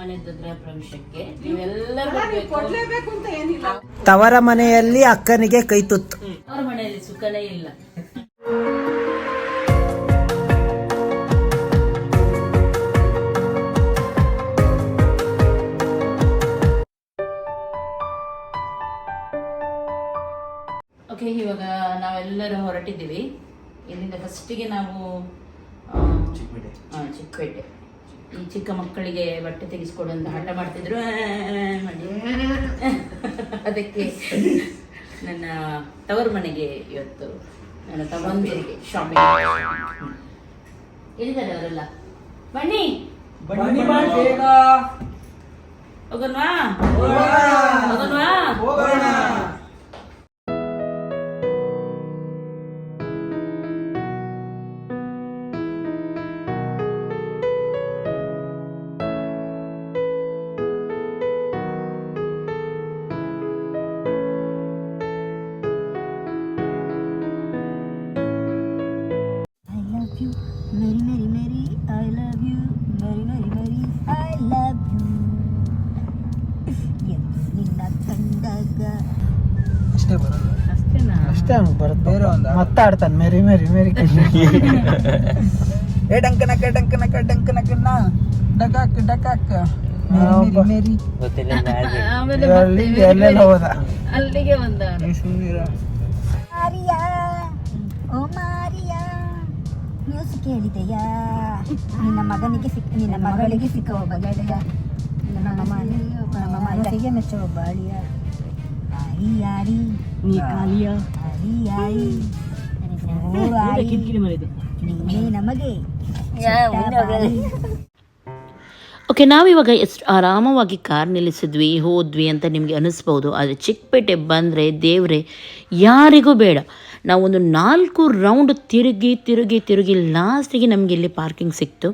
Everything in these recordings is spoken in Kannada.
ಮನೆಯದ್ದು ಗೃಹ ಪ್ರವೇಶಕ್ಕೆ ನೀವೆಲ್ಲರೂ ಬರ್ಬೇಕು ಕೊಡ್ಲೇಬೇಕು ಅಂತ ಏನಿಲ್ಲ. ತವರ ಮನೆಯಲ್ಲಿ ಅಕ್ಕನಿಗೆ ಕೈ ತುತ್ತು. ಅವ್ರ ಮನೆಯಲ್ಲಿ ಸುಖನೇ ಇಲ್ಲ. ಓಕೆ ಇವಾಗ ನಾವೆಲ್ಲರೂ ಹೊರಟಿದ್ದೀವಿ. ಇಲ್ಲಿಂದ ಫಸ್ಟಿಗೆ ನಾವು ಚಿಕ್ಕಪೇಟೆ ಈ ಚಿಕ್ಕ ಮಕ್ಕಳಿಗೆ ಬಟ್ಟೆ ತೆಗೆಸ್ಕೊಡು ಅಂತ ಹಠ ಮಾಡ್ತಿದ್ರು. ಮಾಡಿ. ಅದಕ್ಕೆ ನನ್ನ ತವರು ಮನೆಗೆ ಇವತ್ತು ನನ್ನ ತಮ್ಮಂದಿರಿಗೆ ಶಾಪಿಂಗ್ ಎಲ್ಲಿದ್ದಾರೆ ಅವರೆಲ್ಲ. ಬನ್ನಿ. ಹೋಗೋಣವಾ ಹೋಗೋಣವಾ ಅಷ್ಟೇ ಬರೋದು. ಅಷ್ಟೇನಾ? ಅಷ್ಟೇ ಅವ್ನಿಗೆ ಬರುತ್ತೆ. ಬೇರೆ ಒಂದು ಮೇರಿ ಮೇರಿ ಮೇರಿ ಮೇರಿ ಏ ಡಂಕನಕ ಡಂಕನಕ ಡಂಕನಕನ್ನ ಡಕಾಕ್ ಡಕಾಕ್. ಮೇರಿ ಮತ್ತೆ ಎಲ್ಲೆಲ್ಲ ಹೋದ. ಅಲ್ಲಿಗೆ ಬಂದ ಸುಮ್ಮನಿರ ಮಾರಿಯಾ. ಓ ಮಾರಿಯಾ. ಮ್ಯೂಸಿಕ್ ಹೇಳಿದೆಯಾ ನಿನ್ನ ಮಗನಿಗೆ ಸಿಕ್ಕ ನಿನ್ನ ಮಗಳಿಗೆ ಸಿಕ್ಕ ಒಬ್ಬ ಗೆಳೆಯ. ನಮ್ಮ ಮನಸ್ಸಿಗೆ ಮೆಚ್ಚೋ ಒಬ್ಬ ಆರಿ ಯಾರಿ ನೀ ಕಾಲಿಯ ಆರಿ ನೀನೇ ನಮಗೆ ಓಕೆ ನಾವಿವಾಗ ಎಷ್ಟು ಆರಾಮವಾಗಿ ಕಾರ್ ನಿಲ್ಲಿಸಿದ್ವಿ ಹೋದ್ವಿ ಅಂತ ನಿಮಗೆ ಅನಿಸ್ಬೋದು ಆದರೆ ಚಿಕ್ಕಪೇಟೆ ಬಂದರೆ ದೇವರೇ ಯಾರಿಗೂ ಬೇಡ. ನಾವೊಂದು ನಾಲ್ಕು ರೌಂಡ್ ತಿರುಗಿ ತಿರುಗಿ ತಿರುಗಿ ಲಾಸ್ಟಿಗೆ ನಮಗೆ ಇಲ್ಲಿ ಪಾರ್ಕಿಂಗ್ ಸಿಕ್ತು.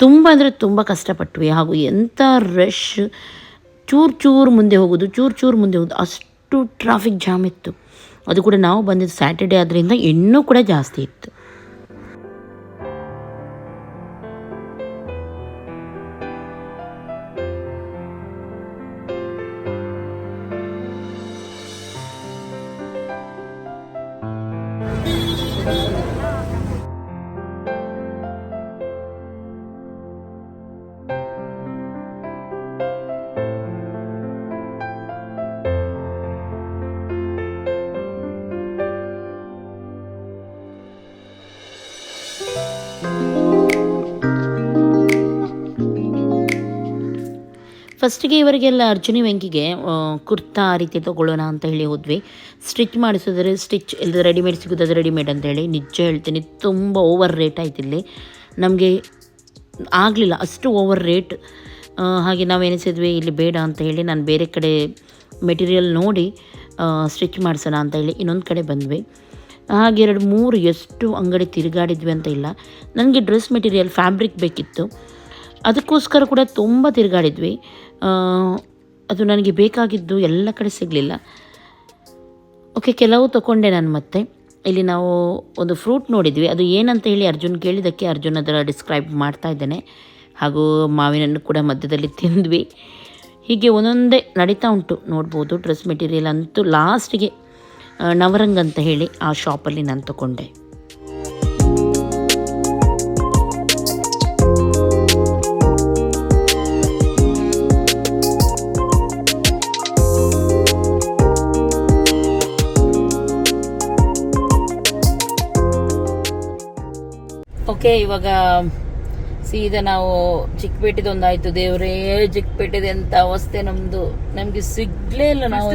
ತುಂಬ ಅಂದರೆ ತುಂಬ ಕಷ್ಟಪಟ್ವಿ ಹಾಗೂ ಎಂಥ ರಶ್ ಚೂರು ಚೂರು ಮುಂದೆ ಹೋಗೋದು, ಚೂರು ಚೂರು ಮುಂದೆ ಹೋಗೋದು. ಅಷ್ಟು ಟ್ರಾಫಿಕ್ ಜಾಮ್ ಇತ್ತು. ಅದು ಕೂಡ ನಾವು ಬಂದಿದ್ದು ಸ್ಯಾಟರ್ಡೆ ಆದ್ದರಿಂದ ಇನ್ನೂ ಕೂಡ ಜಾಸ್ತಿ ಇತ್ತು. ಫಸ್ಟಿಗೆ ಇವರಿಗೆಲ್ಲ ಅರ್ಜುನಿ ವೆಂಕಿಗೆ ಕುರ್ತಾ ರೀತಿ ತೊಗೊಳ್ಳೋಣ ಅಂತ ಹೇಳಿ ಹೋದ್ವಿ. ಸ್ಟಿಚ್ ಮಾಡಿಸೋದ್ರೆ ಸ್ಟಿಚ್ ಇಲ್ಲ ರೆಡಿಮೇಡ್ ಸಿಗೋದಾದ್ರೆ ರೆಡಿಮೇಡ್ ಅಂತ ಹೇಳಿ ನಿಜ ಹೇಳ್ತೀನಿ, ತುಂಬ ಓವರ್ ರೇಟ್ ಆಯ್ತು ಇಲ್ಲಿ. ನಮಗೆ ಆಗಲಿಲ್ಲ, ಅಷ್ಟು ಓವರ್ ರೇಟ್ ಹಾಗೆ ನಾವು ಎನಿಸಿದ್ವಿ ಇಲ್ಲಿ ಬೇಡ ಅಂತ ಹೇಳಿ ನಾನು ಬೇರೆ ಕಡೆ ಮೆಟೀರಿಯಲ್ ನೋಡಿ ಸ್ಟಿಚ್ ಮಾಡಿಸೋಣ ಅಂತ ಹೇಳಿ ಇನ್ನೊಂದು ಕಡೆ ಬಂದ್ವಿ. ಹಾಗೆ ಎರಡು ಮೂರು ಎಷ್ಟು ಅಂಗಡಿ ತಿರುಗಾಡಿದ್ವಿ ಅಂತ ಇಲ್ಲ. ನನಗೆ ಡ್ರೆಸ್ ಮೆಟೀರಿಯಲ್, ಫ್ಯಾಬ್ರಿಕ್ ಬೇಕಿತ್ತು. ಅದಕ್ಕೋಸ್ಕರ ಕೂಡ ತುಂಬ ತಿರುಗಾಡಿದ್ವಿ. ಅದು ನನಗೆ ಬೇಕಾಗಿದ್ದು ಎಲ್ಲ ಕಡೆ ಸಿಗಲಿಲ್ಲ. ಓಕೆ, ಕೆಲವು ತಗೊಂಡೆ ನಾನು ಮತ್ತೆ. ಇಲ್ಲಿ ನಾವು ಒಂದು ಫ್ರೂಟ್ ನೋಡಿದ್ವಿ. ಅದು ಏನಂತ ಹೇಳಿ ಅರ್ಜುನ್ ಕೇಳಿದ್ದಕ್ಕೆ ಅರ್ಜುನ್ ಅದರ ಡಿಸ್ಕ್ರೈಬ್ ಮಾಡ್ತಾ ಇದ್ದಾನೆ. ಹಾಗೂ ಮಾವಿನನ್ನು ಕೂಡ ಮಧ್ಯದಲ್ಲಿ ತಿಂದ್ವಿ. ಹೀಗೆ ಒಂದೊಂದೇ ನಡೀತಾ ಉಂಟು. ನೋಡ್ಬೋದು, ಡ್ರೆಸ್ ಮೆಟೀರಿಯಲ್ ಅಂತೂ ಲಾಸ್ಟಿಗೆ ನವರಂಗ್ ಅಂತ ಹೇಳಿ ಆ ಶಾಪಲ್ಲಿ ನಾನು ತಗೊಂಡೆ. ಓಕೆ ಇವಾಗ ಸೀದಾ ನಾವು ಚಿಕ್ಕಪೇಟೆದೊಂದಾಯ್ತು ದೇವ್ರೇ ಚಿಕ್ಕಪೇಟೆದೆ ಅಂತ ಅವಸ್ಥೆ ನಮ್ದು. ನಮ್ಗೆ ಸಿಗ್ಲೇ ಇಲ್ಲ ನಾವು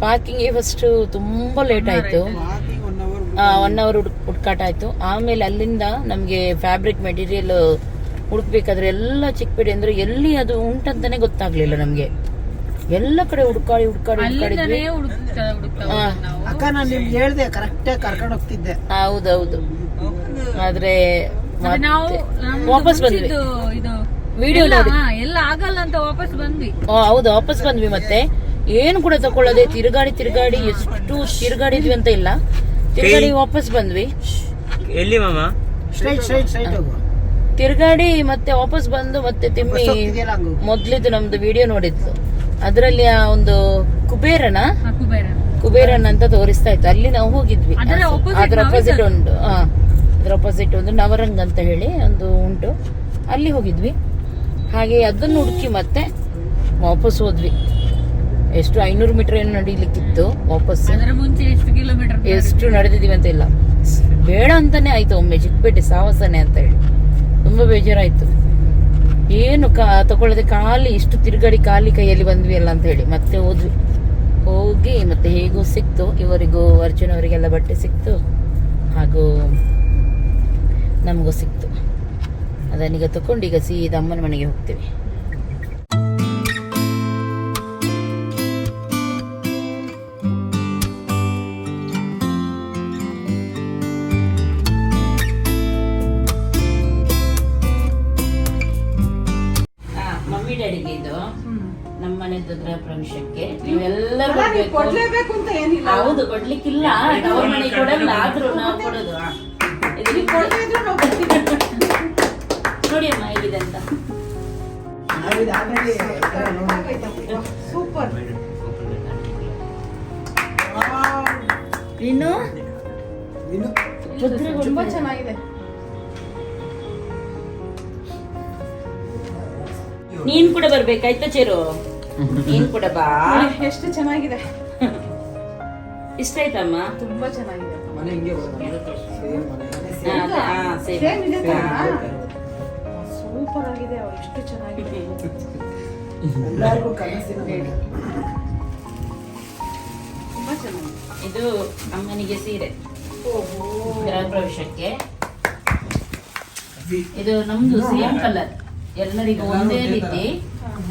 ಪಾರ್ಕಿಂಗ್ ಫಸ್ಟ್ ತುಂಬಾ ಲೇಟ್ ಆಯ್ತು. ಒನ್ ಅವರ್ ಹುಡ್ಕಾಟ ಆಯ್ತು. ಆಮೇಲೆ ಅಲ್ಲಿಂದ ನಮ್ಗೆ ಫ್ಯಾಬ್ರಿಕ್ ಮೆಟೀರಿಯಲ್ ಹುಡುಕ್ಬೇಕಾದ್ರೆ ಎಲ್ಲ ಚಿಕ್ಕಪೇಟೆ ಅಂದ್ರೆ ಎಲ್ಲಿ ಅದು ಉಂಟಂತಾನೆ ಗೊತ್ತಾಗ್ಲಿಲ್ಲ ನಮ್ಗೆ. ಎಲ್ಲ ಕಡೆ ಹುಡ್ಕಾಡಿ ಹುಡ್ಕಾಡಿ ಹುಡ್ಕಾಡಿದ್ವಿ. ಹಾ, ಅಕ್ಕ ನಾನು ನಿಮ್ಗೆ ಹೇಳ್ದೆ ಕರೆಕ್ಟಾಗಿ ಕರ್ಕೊಂಡು ಹೋಗ್ತಿದ್ದೆ. ಹೌದೌದು. ಆದ್ರೆ ಮತ್ತೆ ವಾಪಸ್ ಬಂದ್ವಿ. ವಿಡಿಯೋ ನೋಡಿ. ಎಲ್ಲ ಆಗಲ್ಲ ಅಂತ ವಾಪಸ್ ಬಂದ್ವಿ. ಹೌದು ವಾಪಸ್ ಬಂದ್ವಿ ಮತ್ತೆ. ಏನು ಕೂಡ ತಕೊಳ್ಳದೆ ತಿರುಗಾಡಿ ತಿರುಗಾಡಿ ಎಷ್ಟು ತಿರುಗಾಡಿದ್ವಿ ಅಂತ ಇಲ್ಲ. ತಿರುಗಾಡಿ ವಾಪಸ್ ಬಂದ್ವಿ. ಎಲ್ಲಿ ಮಾಮ? ಸ್ಟ್ರೈಟ್ ಸ್ಟ್ರೈಟ್ ಸ್ಟ್ರೈಟ್ ಹೋಗು ತಿರ್ಗಾಡಿ ಮತ್ತೆ ವಾಪಸ್ ಬಂದು ಮತ್ತೆ ತಿಮ್ಮಿ ಮೊದ್ಲಿದ್ದು ನಮ್ದು ವಿಡಿಯೋ ನೋಡಿದ್ದು. ಅದರಲ್ಲಿ ಆ ಒಂದು ಕುಬೇರನ? ಆ ಕುಬೇರ ಕುಬೇರನ್ ಅಂತ ತೋರಿಸ್ತಾ ಇತ್ತು. ಅಲ್ಲಿ ನಾವು ಹೋಗಿದ್ವಿ. ಅದರ ನಾವೇ ಅಪೋಸಿಟ್ ಸರ್. ಅದ್ರ ಅಪೋಸಿಟ್ ಒಂದು ನವರಂಗ್ ಅಂತ ಹೇಳಿ ಒಂದು ಉಂಟು. ಅಲ್ಲಿ ಹೋಗಿದ್ವಿ. ಹಾಗೆ ಅದನ್ನು ಹುಡುಕಿ ಮತ್ತೆ ವಾಪಸ್ ಹೋದ್ವಿ. ಎಷ್ಟು ಐನೂರು ಮೀಟರ್ ಏನು ನಡೀಲಿಕ್ಕಿತ್ತು ವಾಪಸ್. ಎಷ್ಟು ಕಿಲೋಮೀಟರ್ ಎಷ್ಟು ನಡೆದಿದೀವಿ ಅಂತ ಇಲ್ಲ. ಬೇಡ ಅಂತಾನೆ ಆಯ್ತು ಒಮ್ಮೆ ಚಿಕ್ಕಪೇಟೆ ಸಾಹಸನೆ ಅಂತ ಹೇಳಿ. ತುಂಬಾ ಬೇಜಾರಾಯ್ತು. ಏನು ಕಾ ತಗೊಳ್ಳದೆ ಖಾಲಿ ಇಷ್ಟು ತಿರುಗಾಡಿ ಖಾಲಿ ಕೈಯಲ್ಲಿ ಬಂದ್ವಿ ಅಲ್ಲ ಅಂತ ಹೇಳಿ ಮತ್ತೆ ಹೋದ್ವಿ. ಹೋಗಿ ಮತ್ತೆ ಹೇಗೂ ಸಿಕ್ತು. ಇವರಿಗೂ ಅರ್ಜುನ್ ಅವರಿಗೆಲ್ಲ ಬಟ್ಟೆ ಸಿಕ್ತು. ಹಾಗೂ ನಮಗೂ ಸಿಕ್ತು. ಅದನ್ನೀಗ ತಕೊಂಡು ಈಗ ಸೀದಾ ಅಮ್ಮನ ಮನೆಗೆ ಹೋಗ್ತೀವಿ. ಗೃಹ ಪ್ರವೇಶಕ್ಕೆ ನೀವೆಲ್ಲರೂ ಬರ್ಬೇಕು. ಕೊಡ್ಲೇಬೇಕು ಅಂತ ಏನಿಲ್ಲ ಹೌದು ಕೊಡ್ಲಿಕ್ಕಿಲ್ಲ. ಅವ್ರ ಮನೆ ಕೊಡಲ್ಲ ಆದ್ರೂ ನಾವು ಕೊಡೋದು. ನೋಡಿ ಅಮ್ಮ ಹೇಗಿದೆ ಅಂತ. ಸೂಪರ್. ಇನ್ನು ತುಂಬಾ ಚೆನ್ನಾಗಿದೆ. ನೀನ್ ಕೂಡ ಬರ್ಬೇಕಾಯ್ತಾ ಚೇರು? ನೀನ್ ಕೂಡ ಬಾ. ಎಷ್ಟು ಚೆನ್ನಾಗಿದೆ. ಇಷ್ಟ ಆಯ್ತಮ್ಮ ತುಂಬಾ ಚೆನ್ನಾಗಿದೆ. ಸೂಪರ್ ಆಗಿದೆ ಅವ್ರು ಎಷ್ಟು ಚೆನ್ನಾಗಿದೆ ತುಂಬಾ ಚೆನ್ನಾಗಿದೆ. ಇದು ಅಮ್ಮನಿಗೆ ಸೀರೆ. ಗೃಹ ಪ್ರವೇಶಕ್ಕೆ. ಇದು ನಮ್ದು ಸೇಮ್ ಕಲರ್. ಎಲ್ಲರಿಗೂ ಒಂದೇ ರೀತಿ.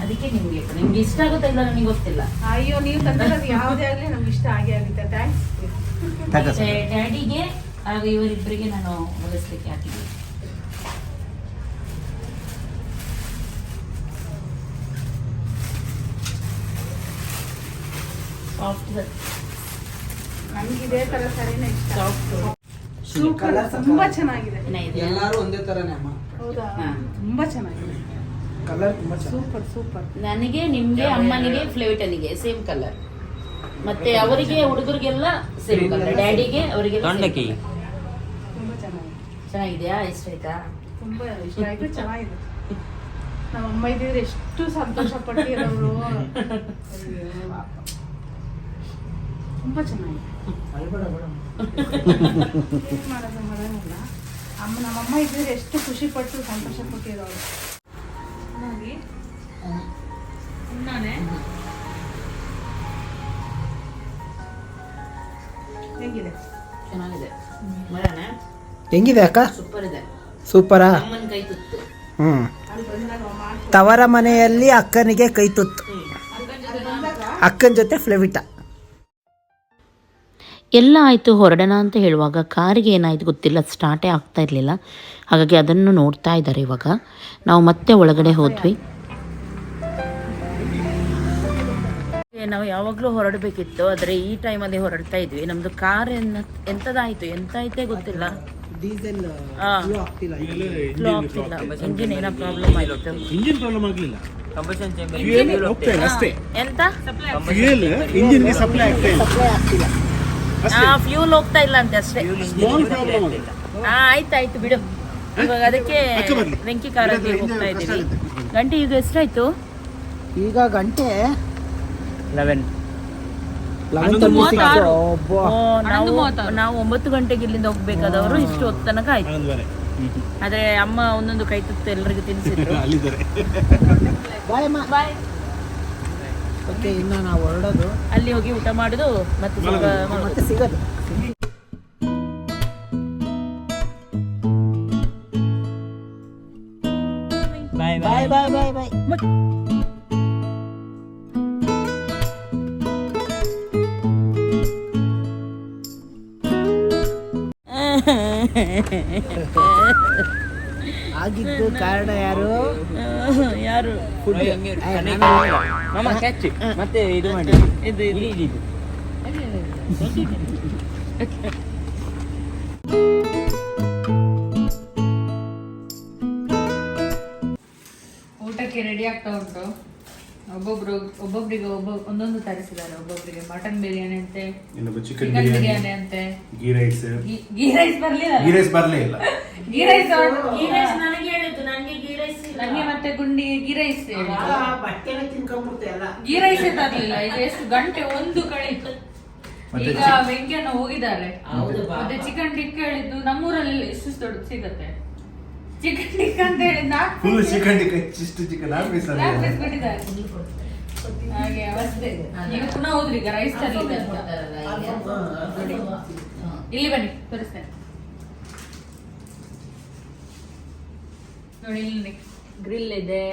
ಅದಕ್ಕೆ ನಿಮ್ಗೆ ನಿಮ್ಗೆ ಇಷ್ಟ ಆಗುತ್ತಾ ಇಲ್ಲ ನನಗೆ ಗೊತ್ತಿಲ್ಲ. ಅಯ್ಯೋ ನೀವು ತಂದಿರೋದು ಯಾವುದೇ ಆಗಲಿ ನಮ್ಗೆ ಇಷ್ಟ ಆಗೇ ಆಗುತ್ತೆ. ಥ್ಯಾಂಕ್ಸ್ ಡ್ಯಾಡಿಗೆ ಹಾಗೂ ಇವರಿಬ್ಬರಿಗೆ ನಾನು ಹೊಲಿಸ್ಲಿಕ್ಕೆ ಹಾಕಿದ್ದೆ ಸಾಫ್ಟ್ ನಮ್ಗೆ ಇದೇ ತರ ಸರಿನೇ ಇಷ್ಟ. ಸಾಫ್ಟ್ ಸೂಪರ್ ತುಂಬಾ ಚೆನ್ನಾಗಿದೆ. ಎಲ್ಲಾರು ಒಂದೇ ತರನೇ ಅಮ್ಮ. ಹೌದಾ? ತುಂಬಾ ಚೆನ್ನಾಗಿದೆ. ಕಲರ್ ತುಂಬಾ ಸೂಪರ್ ಸೂಪರ್ ನನಗೆ ನಿಮ್ಗೆ ಅಮ್ಮನಿಗೆ ಫ್ಲೇವಿಟನಿಗೆ ಸೇಮ್ ಕಲರ್ ಮತ್ತೆ ಅವರಿಗೆ ಹುಡುಗರಿಗೆಲ್ಲ ಸೇಮ್ ಕಲರ್ ಡ್ಯಾಡಿಗೆ ಅವರಿಗೆ ಚೆನ್ನಾಗಿದೆಯಾ ಇಷ್ಟ ಆಯ್ತಾ ತುಂಬಾ ಇಷ್ಟ ಆಯ್ತು ಚೆನ್ನಾಗಿದೆ. ನಮ್ಮ ಅಮ್ಮ ಇದ್ದಿದ್ರೆ ಎಷ್ಟು ಸಂತೋಷ ಪಟ್ಟಿರೋರು ತುಂಬಾ ಚೆನ್ನಾಗಿದೆ. ಏನ್ ಮಾಡೋದು ಮಾಡೋದಿಲ್ಲ ಅಮ್ಮ ನಮ್ಮಮ್ಮ ಇದ್ದಿದ್ರೆ ಎಷ್ಟು ಖುಷಿ ಪಟ್ಟು ಸಂತೋಷ ಪಟ್ಟಿರೋರು ನೋಡಿ. ನಾನೇ ಹೇಗಿದೆ? ಚೆನ್ನಾಗಿದೆ. ಬರೋಣ ಹೆಂಗಿದೆ ಅಕ್ಕ? ಸೂಪರ್? ಇದೆ ಸೂಪರಾ ಹ್ಞೂ ತವರ ಮನೆಯಲ್ಲಿ ಅಕ್ಕನಿಗೆ ಕೈ ತುತ್ತು. ಅಕ್ಕನ ಜೊತೆ ಫ್ಲೆವಿಟ. ಎಲ್ಲ ಆಯಿತು ಹೊರಡೋಣ ಅಂತ ಹೇಳುವಾಗ ಕಾರಿಗೆ ಏನಾಯ್ತು ಗೊತ್ತಿಲ್ಲ ಸ್ಟಾರ್ಟೇ ಆಗ್ತಾ ಇರಲಿಲ್ಲ. ಹಾಗಾಗಿ ಅದನ್ನು ನೋಡ್ತಾ ಇದ್ದಾರೆ ಇವಾಗ. ನಾವು ಮತ್ತೆ ಒಳಗಡೆ ಹೋದ್ವಿ. ನಾವು ಯಾವಾಗಲೂ ಹೊರಡಬೇಕಿತ್ತು ಆದರೆ ಈ ಟೈಮಲ್ಲಿ ಹೊರಡ್ತಾ ಇದ್ವಿ. ನಮ್ಮದು ಕಾರ್ ಎಂಥದಾಯಿತು ಎಂತಾಯ್ತೇ ಐತೆ ಗೊತ್ತಿಲ್ಲ. ಡೀಸೆಲ್ ಹಾ. ಆಗ್ತಿಲ್ಲ ಫ್ಲೋ ಆಗ್ತಿಲ್ಲ ಇಂಜಿನ್ ಏನೋ ಪ್ರಾಬ್ಲಮ್ ಆಯಿತು. ಇಂಜಿನ್ ಪ್ರಾಬ್ಲಮ್ ಆಗಲಿಲ್ಲ. ಫ್ಯೂಯಲ್ ಹೋಗ್ತಾ ಇಲ್ಲ ಅಷ್ಟೇ. ಎಂತ? ಫ್ಯೂಯಲ್ ಸಪ್ಲೈ ಆಗ್ತಾ ಇಲ್ಲ. ಹಾ ಫ್ಯೂಲ್ ಹೋಗ್ತಾ ಇಲ್ಲ ಅಂತೆ ಅಷ್ಟೇ. ಸ್ಮಾಲ್ ಪ್ರಾಬ್ಲಮ್ ಹಾ ಆಯ್ತಾಯ್ತು ಬಿಡು. ಇವಾಗ ಅದಕ್ಕೆ ವೆಂಕಿ ಕಾರಲ್ಲಿ ಹೋಗ್ತಾ ಇದ್ದೀವಿ ಗಂಟೆ ಈಗ ಎಷ್ಟಾಯ್ತು? ಈಗ ಗಂಟೆ ಲೆವೆನ್ ಹನ್ನೊಂದು ಮೂವತ್ತಾರು. ಒಬ್ಬ ಓ, ನಾವು ಒಂಬತ್ತು ಗಂಟೆಗೆ ಇಲ್ಲಿಂದ ಹೋಗ್ಬೇಕಾದವರು ಇಷ್ಟು ಹೊತ್ತು ತನಕ ಆಯ್ತು. ಆದ್ರೆ ಅಮ್ಮ ಒಂದೊಂದು ಕೈ ತುತ್ತು ಎಲ್ಲರಿಗೂ ತಿನ್ಸಿದ್ರು. ಇನ್ನು ನಾವು ಹೊರಡೋದು. ಅಲ್ಲಿ ಹೋಗಿ ಊಟ ಮಾಡುದು ಮತ್ತೆ. ಮತ್ತೆ ಸಿಗೋದು. ಬಾಯ್ ಬಾಯ್ ಬಾಯ್. ಬಾಯ್ ಆಗಿದ್ದು ಕಾರಣ ಯಾರು? ಯಾರು? ಕ್ಯಾಚ್ ಮತ್ತೆ ಇದು ಮಾಡಿ. ಇದು. ಇದು ಊಟಕ್ಕೆ ರೆಡಿ ಆಗ್ತಾ ಉಂಟು. ಒಬ್ಬೊಬ್ರು ಒಬ್ಬೊಬ್ರಿಗೆ ಒಬ್ಬ ಒಂದೊಂದು ತರಿಸಿದ್ದಾರೆ. ಒಬ್ಬೊಬ್ರಿಗೆ ಮಟನ್ ಬಿರಿಯಾನಿ ಅಂತೆ ಇನ್ನೊಬ್ಬ ಚಿಕನ್ ಚಿಕನ್ ಬಿರಿಯಾನಿ ಬಿರಿಯಾನಿ ಅಂತೆ. ಗೀ ರೈಸ್ ಗೀ- ಗೀ ರೈಸ್ ಬರ್ಲಿಲ್ಲ. ಗೀ ರೈಸ್ ಬರಲೇ ಇಲ್ಲ. ಗೀ ರೈಸ್ ನನಗೆ ಹೇಳಿದ್ದು ನನಗೆ ಗೀ ರೈಸ್ ನಂಗೆ ಮತ್ತೆ ಗುಂಡಿ ಗೀ ರೈಸ್ ಬಟ್ಟೆನ ತಿನ್ಕೊಂಡ್ಬಿಡ್ತೆ ಎಲ್ಲ. ಗೀ ರೈಸ್ ತರಲಿಲ್ಲ. ಈಗ ಎಷ್ಟು ಗಂಟೆ ಒಂದು ಕಳೀತು. ಮತ್ತೆ ಈಗ ಹೌದು ಹೋಗಿದ್ದಾರೆ ಮತ್ತೆ ಚಿಕನ್ ಟಿಕ್ ಹೇಳಿದ್ದು ನಮ್ಮೂರಲ್ಲಿ ಎಷ್ಟು ದೊಡ್ಡ ಸಿಗತ್ತೆ. ಚಿಕನ್ ಟಿಕ್ಕ ಅಂತ ಹೇಳಿ ನಾಲ್ಕು ಫುಲ್ ಚಿಕನ್ ಟಿಕ್ಕ ಇಷ್ಟು ಚಿಕನ್ ನಾಲ್ಕು ಪೀಸ್ ನಾಲ್ಕು piece ಕೊಟ್ಟಿದ್ದಾರೆ. ಹಾಗೆ ಅವಸ್ಥೆ ನೀವು ಪುನಃ ಹೋದ್ರಿ ಈಗ ರೈಸ್ ತರಲಿಲ್ಲ ಅಂತ. ಇಲ್ಲಿ ಬನ್ನಿ ತೋರಿಸ್ತೇನೆ. ನೋಡಿ ಇಲ್ಲಿ ಗ್ರಿಲ್ ಇದೆ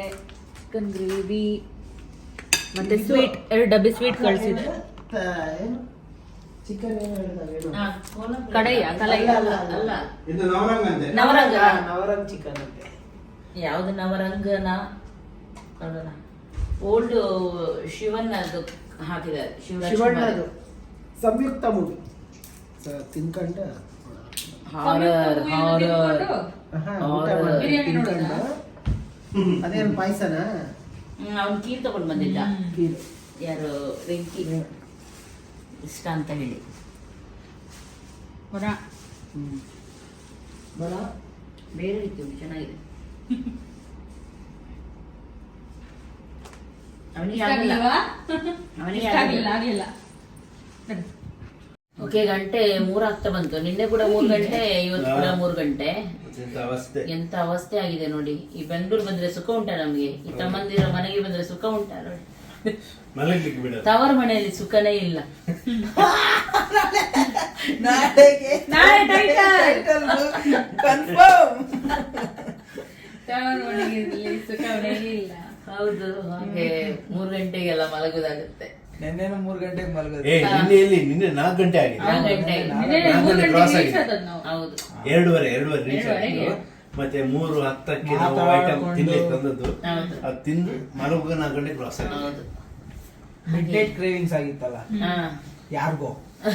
ಚಿಕನ್ ಗ್ರೇವಿ ಮತ್ತೆ ಸ್ವೀಟ್ ಎರಡು ಡಬ್ಬಿ ಸ್ವೀಟ್ ಕಳಿಸಿದೆ. ಚಿಕನ್ ಏನು ಹೇಳ್ತಾರೆ ಕಡಾಯ ಇಲ್ಲ ಅಲ್ಲ ಇದು ನವರಂಗ ಅಂತೆ. ನವರಂಗ. ನವರಂಗ್. ಚಿಕನ್ ಅಂತೆ. ಯಾವ್ದು ನವರಂಗನ? ಓಲ್ಡ್ ಶಿವನ್ನದು ಹಾಕಿದ್ದಾರೆ. ಶಿವರಾಜ್ ಶಿವಣ್ಣದು. ಸಂಯುಕ್ತ ಮೂವಿ. ತಿನ್ಕೊಂಡು? Horror horror? ಅದೇನು ಪಾಯಸನಾ? ಅವ್ನು ಕೀರ್ ತಗೊಂಡ್ ಬಂದಿದ್ದ. ಯಾರು ವೆಂಕಿ? ಇಷ್ಟ ಅಂತ ಹೇಳಿ. ಹೊರ ಬರ? ಬೇರೆ ರೀತಿ ಚೆನ್ನಾಗಿದೆ. ಅವನಿಗೆ? ಅವನಿಗೆ ಆಗ್ಲಿಲ್ಲ ಆಗ್ಲಿಲ್ಲ. ಓಕೆ ಗಂಟೆ ಮೂರಾಗ್ತಾ ಬಂತು. ನಿನ್ನೆ ಕೂಡ ಮೂರ್ ಗಂಟೆ ಇವತ್ತು ಕೂಡ ಮೂರ್ ಗಂಟೆ. ಎಂತ ಅವಸ್ಥೆ? ಎಂತ ಅವಸ್ಥೆ ಆಗಿದೆ ನೋಡಿ. ಈ ಬೆಂಗಳೂರು ಬಂದ್ರೆ ಸುಖ ಉಂಟಾ ನಮ್ಗೆ? ಈ ತಮ್ಮಂದಿರ ಮನೆಗೆ ಬಂದ್ರೆ ಸುಖ ಉಂಟಾ ನೋಡಿ. ಮಲಗ್ಲಿಕ್ಕೆ ಬಿಡ ತವರ ಮನೆಯಲ್ಲಿ ಸುಖನೇ ಇಲ್ಲ. ನಾಳೆಗೆ ನಾಳೆ title. ಇಲ್ಲ. ಹೌದು ಹಾಗೆ ಮೂರ್ ಗಂಟೆಗೆಲ್ಲ ಮಲಗುದಾಗುತ್ತೆ. ನೆನ್ನೆನು ಮೂರ್ ಗಂಟೆಗೆ ಮಲಗೋದು. ಏ ನಿನ್ನೆ ಎಲ್ಲಿ ನಿನ್ನೆ ನಾಲ್ಕು ಗಂಟೆ ಆಗಿದೆ ನಾಲ್ಕು ಗಂಟೆ ನಾಲ್ಕು cross ಆಗಿದೆ. ಹೌದು. ಎರಡೂವರೆ ಎರಡೂವರೆ ರೀಚ್ ಎರಡೂವರೆಗೆ. ಮತ್ತೆ ಮೂರು ಹತ್ತಕ್ಕೆ ನಾವು. ಐಟಮ್ ತಿನ್ಲಿಕ್ಕೆ ತಂದದ್ದು. ಅದು ತಿಂದು ಮಲಗ ನಾಲ್ಕು ಗಂಟೆ ಕ್ರಾಸ್ ಆಗಿದೆ ಮಿಡ್ ನೈಟ್ ಕ್ರೇವಿಂಗ್ಸ್ ಆಗಿತ್ತಲ್ಲ? ಹಾ. ಯಾರಿಗೋ?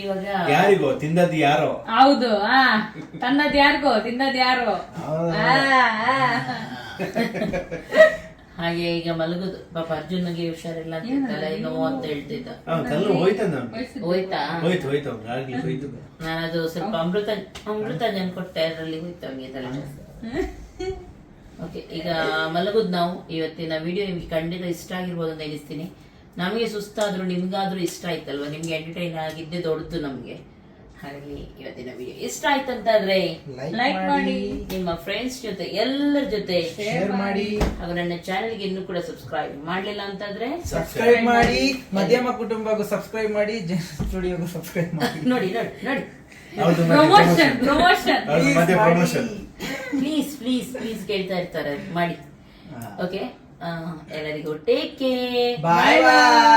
ಇವಾಗ ಯಾರಿಗೋ? ತಿಂದದ್ದು ಯಾರೋ? ಹೌದು ಆ ತನ್ನದ್ ಯಾರಿಗೋ? ತಿಂದದ್ ಯಾರೋ? ಆ. ಹಾಗೆ ಈಗ ಮಲಗುದು. ಪಾಪ ಅರ್ಜುನ್ಗೆ ಹುಷಾರಿಲ್ಲ ಅಂತ ನೋವು ಅಂತ ಹೇಳ್ತಿದ್ದ. ಹೋಯ್ತಾ ನಾನದು ಸ್ವಲ್ಪ ಅಮೃತ ಅಮೃತ ಜನ್ ಕೊಟ್ಟೆ. ಅದರಲ್ಲಿ ಹೋಯ್ತು ಅವನಿಗೆ ತಲೆ ಓಕೆ ಈಗ ಮಲಗುದು ನಾವು. ಇವತ್ತಿನ ವಿಡಿಯೋ ನಿಮ್ಗೆ ಖಂಡಿತ ಇಷ್ಟ ಆಗಿರ್ಬೋದು ಅಂತ ಎಣಿಸ್ತೀನಿ ನಮಗೆ ಸುಸ್ತಾದ್ರೂ ನಿಮ್ಗಾದ್ರೂ ಇಷ್ಟ ಆಯ್ತಲ್ವಾ? ನಿಮ್ಗೆ ಎಂಟರ್ಟೈನ್ ಆಗಿದ್ದೆ ದೊಡ್ಡದು ನಮ್ಗೆ. ಹಾಗಾಗಿ ಇವತ್ತಿನ ವಿಡಿಯೋ ಇಷ್ಟ ಆಯ್ತಂತಾದ್ರೆ ಲೈಕ್ ಮಾಡಿ. ನಿಮ್ಮ ಫ್ರೆಂಡ್ಸ್ ಜೊತೆ ಎಲ್ಲರ ಜೊತೆ ಶೇರ್ ಮಾಡಿ. ಹಾಗೂ ನನ್ನ ಚಾನೆಲ್ಗೆ ಇನ್ನೂ ಕೂಡ ಸಬ್ಸ್ಕ್ರೈಬ್ ಮಾಡಲಿಲ್ಲ ಅಂತಂದ್ರೆ ಸಬ್ಸ್ಕ್ರೈಬ್ ಮಾಡಿ. ಮಧ್ಯಮ ಕುಟುಂಬಗೂ ಸಬ್ಸ್ಕ್ರೈಬ್ ಮಾಡಿ. ಜನ ಸ್ಟುಡಿಯೋಗೂ ಸಬ್ಸ್ಕ್ರೈಬ್ ಮಾಡಿ. ನೋಡಿ ನೋಡಿ ನೋಡಿ. ಹೌದು promotion promotion please please please ಕೇಳ್ತಾ ಇರ್ತಾರೆ. ಮಾಡಿ. ಹಾ. ಓಕೆ ಎಲ್ಲರಿಗೂ ಟೇಕ್ ಕೇರ್ ಬಾಯ್ ಬಾಯ್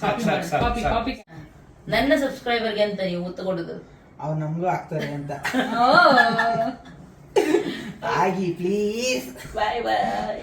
ಸಾಕು ಸಾಕು ಸಾಕು ಕಾಪಿ ಸಾಕು. ಕಾಪಿ ನನ್ನ ಸಬ್ಸ್ಕ್ರೈಬರ್ಗೆ ಅಂತ ನೀವು ಒತ್ತು ಕೊಡುದು? ಅವ್ರು ನಮಗೂ ಆಗ್ತಾರೆ ಅಂತ. ಓ. ಆಗಿ ಪ್ಲೀಸ್ ಬಾಯ್ ಬಾಯ್